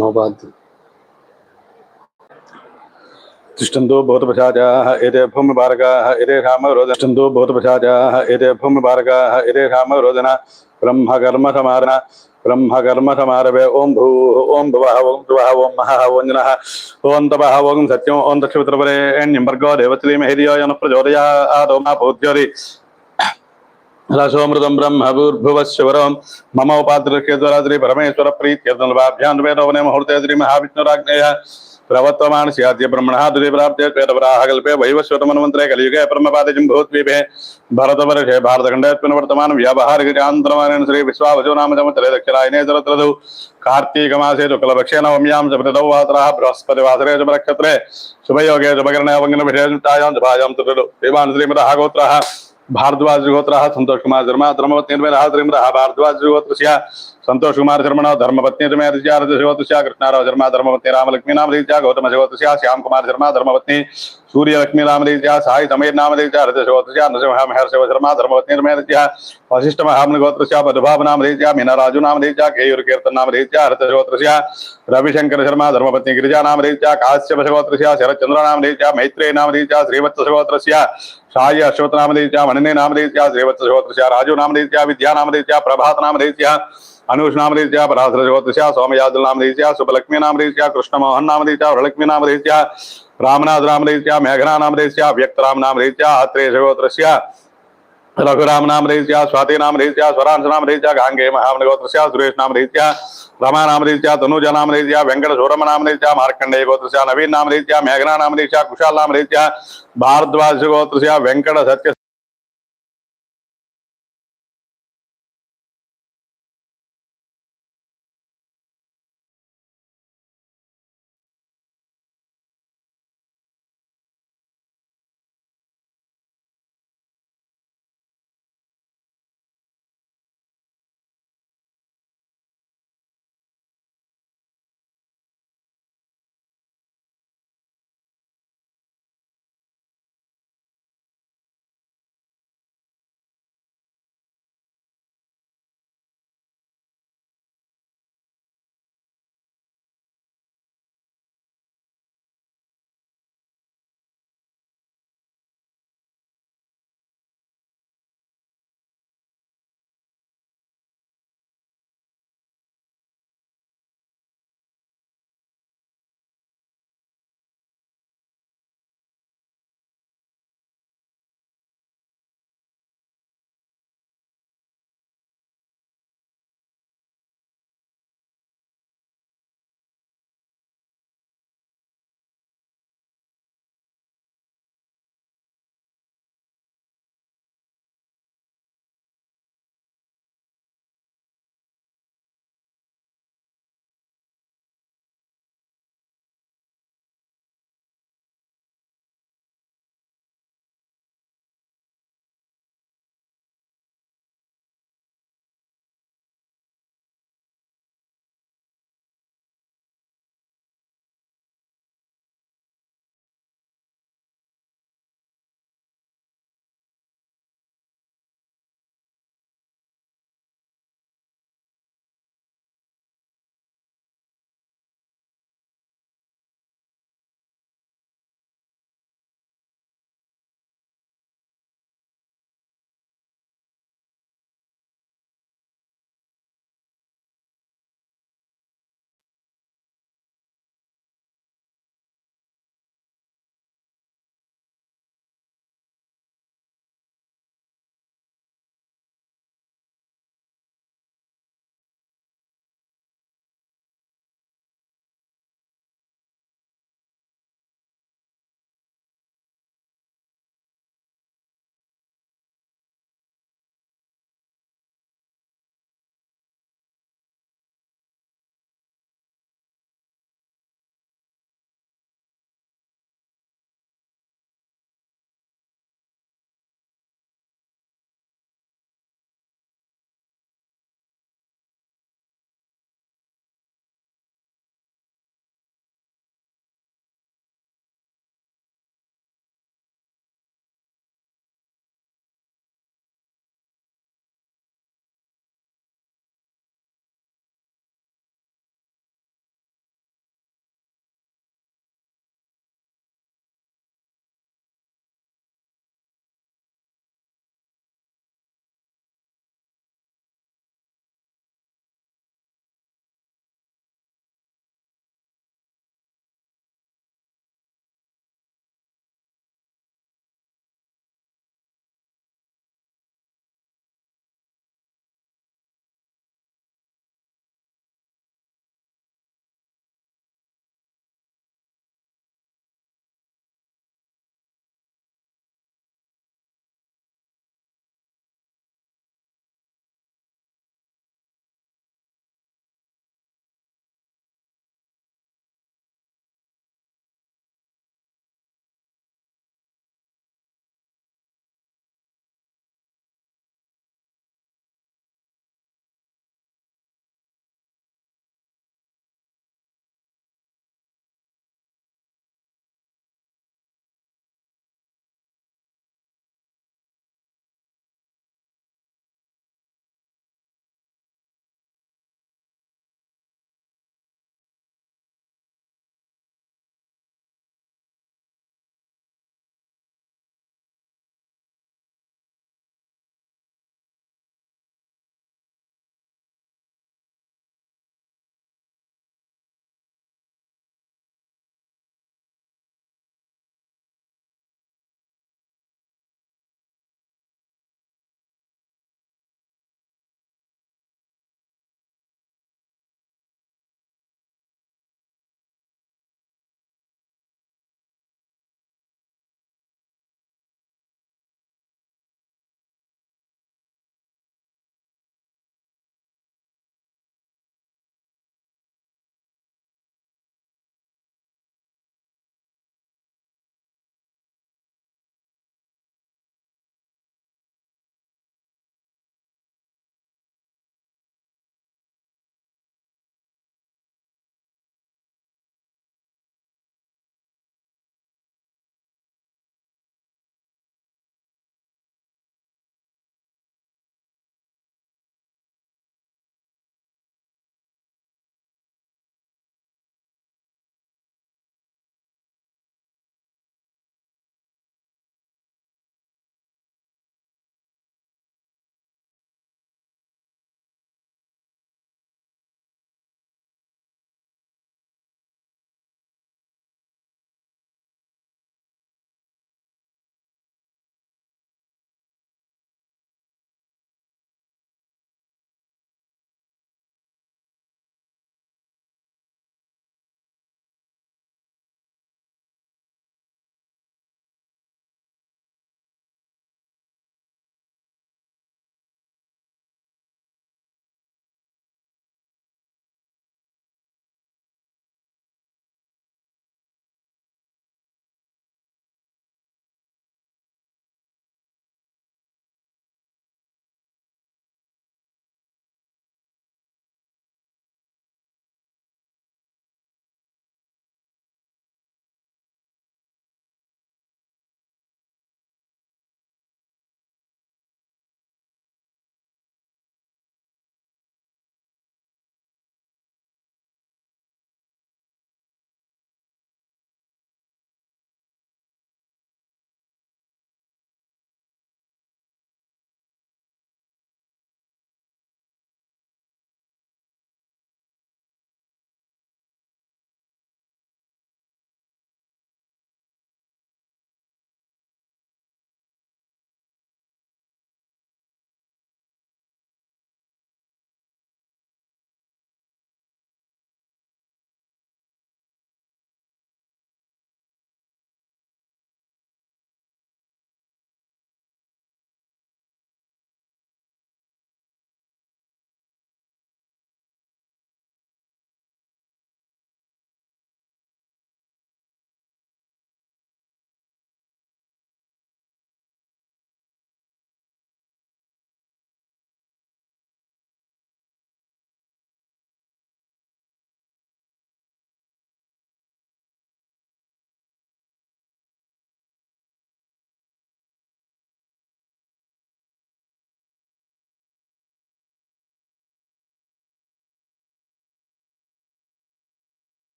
नौबाद तिष्ठन्तु भूतपशाचाः एते भूमिमार्गाः एते रामरोदन। तिष्ठन्तु भूतपशाचाः एते भूमिमार्गाः एते रामरोदन। ब्रह्मकर्मसमारण ब्रह्मकर्मसमारभे ॐ भूः ॐ भुवः ॐ दुवः ॐ महः ॐ जनः ॐ तपः ॐ सत्यम् ॐ दक्षपितृपरे एण्यं वर्गो देवत्रीमहिर्यो यनः प्रचोदयात् ॐ मा भूत्योरि रसोमृतं ब्रह्मभूर्भुवश्वरं मम उपाद्रक्षेद्वरा श्री परमेश्वर प्रीत्यर्दनभाभ्यान् वेदोवने मुहूर्ते श्री महाविष्णुराज्ञेय प्रवर्तमान स्याद्य ब्रह्मणः दुरीप्राप्ते श्वेतवराहकल्पे वैवस्वतमन्वन्त्रे कलियुगे परमपादे जम्भूद्वीपे भरतवर्षे भारतखण्डेऽस्मिन् वर्तमान व्यावहारिकचान्द्रमानेन श्री विश्वावसो नाम संवत्सरे दक्षिणायने शरदृतौ कार्तीकमासे शुक्लपक्षे नवम्यां सप्रतौ वासरः बृहस्पतिवासरे शुभनक्षत्रे। शुभयोगे शुभकरणे अवङ्गनविषयतायां शुभायां तुटु श्रीमान् श्रीमतः गोत्रः। भारद्वाज जुगोत्र संतोष कुमार शर्मा धर्मपत्नी रहा भारद्वाज गोत्रस्य संतोष कुमार शर्मण धर्मपत्नी कृष्णाराव शर्मा धर्मपत्नी रामलक्ष्मी नाम रीत्या गौतम शोतस्य श्याम कुमार शर्मा धर्मपत्नी सूर्य लक्ष्मी नाम रीत्या साई समीर नाम रीत्या रजशोतस्य नरसिंह महर्षव शर्मा धर्मपत्नी रमेत्या वशिष्ठ महामन गोत्रस्य नाम रीत्या मीना नाम रीत्या केयूर कीर्तन नाम रीत्या रजशोत्रस्य रविशंकर शर्मा धर्मपत्नी गिरिजा नाम रीत्या काश्यप गोत्रस्य शरच्चंद्र नाम रीत्या मैत्रेय नाम रीत्या श्रीवत्स गोत्रस्य साई अश्वत नाम रीत्या मणिने नाम रीत्या श्रीवत्स गोत्रस्य राजू नाम रीत्या विद्या नाम रीत्या प्रभात नाम रीत्या अनुष नाम रीत्या पराशर ज्योतिषा सोमयाजुल नाम रीत्या शुभलक्ष्मी नाम रीत्या कृष्ण मोहन नाम रीत्या वरलक्ष्मी नाम रीत्या रामनाथ नाम रीत्या मेघना नाम रीत्या व्यक्त राम नाम रीत्या अत्रेय गोत्रस्य रघुराम नाम रीत्या स्वाति नाम रीत्या स्वरांश नाम रीत्या गांगे महामन गोत्रस्य सुरेश नाम रीत्या रमा नाम रीत्या तनुजा नाम रीत्या वेंकट सूरम नाम रीत्या मार्कंडेय गोत्रस्य नवीन नाम रीत्या मेघना नाम रीत्या कुशाल नाम रीत्या भारद्वाज गोत्रस्य वेंकट सत्य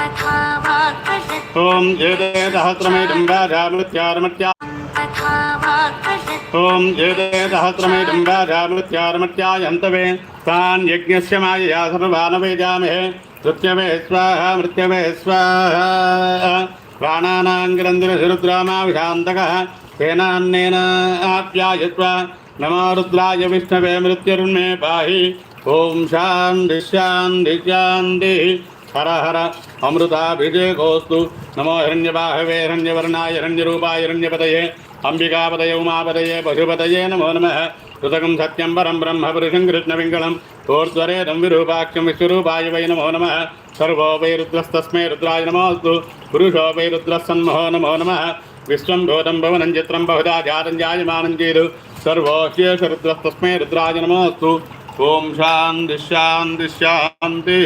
ॐ एतेदहस्रमेकं राजामृत्यारमत्या ॐ एतेदहस्रमेकं राजामृत्यारमत्यायन्तवे तान् यज्ञस्य मायया सर्वानवेजामहे मृत्यवे स्वाहा मृत्यवे स्वाहा प्राणानां ग्रन्थिरशिरुद्रामाभिशान्तकः तेनान्नेन आप्यायित्वा नमो रुद्राय विष्णवे मृत्युर्मे पाहि ॐ शान्ति शान्ति शान्तिः హర హర అమృతాభిషేకోస్తు నమో హిరణ్యబాహవే హిరణ్యవర్ణాయ హిరణ్యరూపాయ హిరణ్యపతయే అంబికాపతయ ఉమాపతయే పశుపతయే నమో నమ కృతకం సత్యం పరం బ్రహ్మ పురుషం కృష్ణపింగళం ఊర్ధ్వరేదం విరూపాఖ్యం విశ్వరూపాయ వై నమో నమ సర్వోపై రుద్రస్తస్మై రుద్రాయ నమోస్తు పురుషోపై రుద్రసన్మహో నమో నమ విశ్వం భూతం భవనం చిత్రం బహుదా జాతం జాయమానం చేదు. సర్వోశేష రుద్రస్తస్మై రుద్రాయ నమోస్తు ఓం శాంతి శాంతి శాంతి.